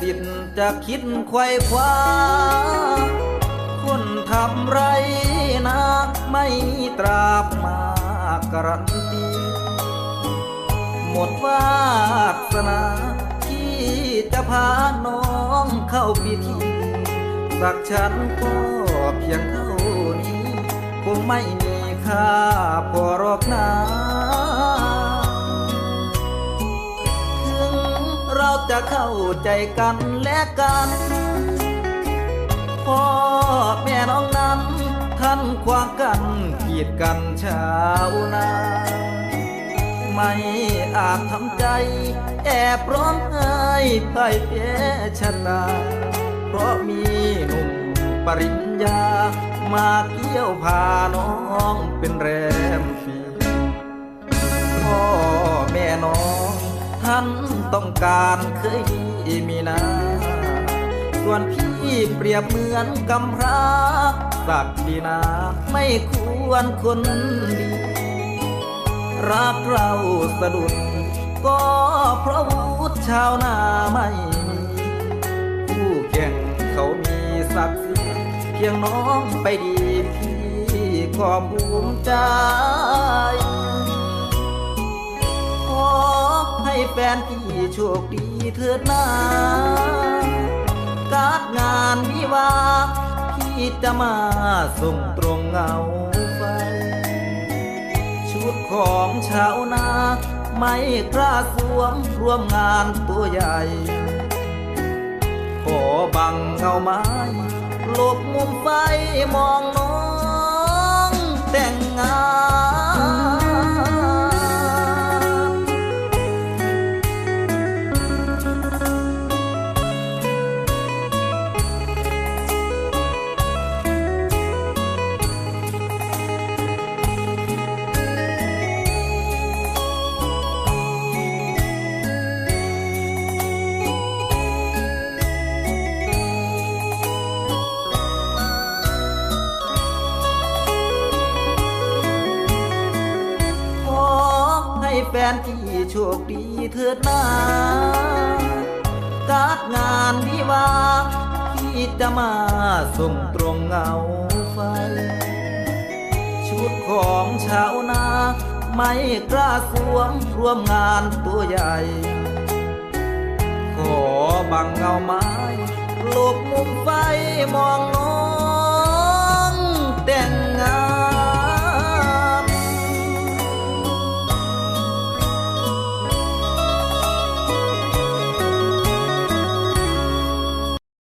สิทธิ์จะคิดไขว้คว้า คนทำไรนักไม่มีตราบมาการันตี หมดวาสนาที่จะพาน้องเข้าพิธีสักฉันก็เพียงเท่านี้ คงไม่มีค่าพอรอกนะ เราจะเข้าใจกันและกัน พ่อแม่น้องนั้นท่านควางกันกีดกันชาวนา ไม่อาจทำใจ แอบร้องไห้พ่ายแพ้ชะตาเพราะมีหนุ่มปริญญา มาเกี่ยวพาน้องเป็นแรมฝีพ่อแม่น้อง ต้องการเคยดีมีนา ส่วนพี่เปรียบเหมือนกำพร้าสักดีนาไม่ควรคนดี รักเราสะดุดก็เพราะวุฒิชาวนาไม่มีผู้แข่งเขามีศักดิ์ศรีเพียงน้องไปดีพี่ก็ภูมิใจขอให้แฟนพี่ โชคดีเถิดนาการงานวิวาพี่จะมาส่งตรงเงาไฟ ชุดของชาวนา ไม่กล้าสวมร่วมงานตัวใหญ่ ขอบังเงาไม้หลบมุมไฟมองน้องแต่งงาน แฟนที่โชคดีเถิดนาการงานวิวาที่จะมาส่งตรงเงาไฟ ชุดของชาวนา ไม่กล้าสวมร่วมงานตัวใหญ่ ขอบังเงาไม้หลบมุมไฟมอง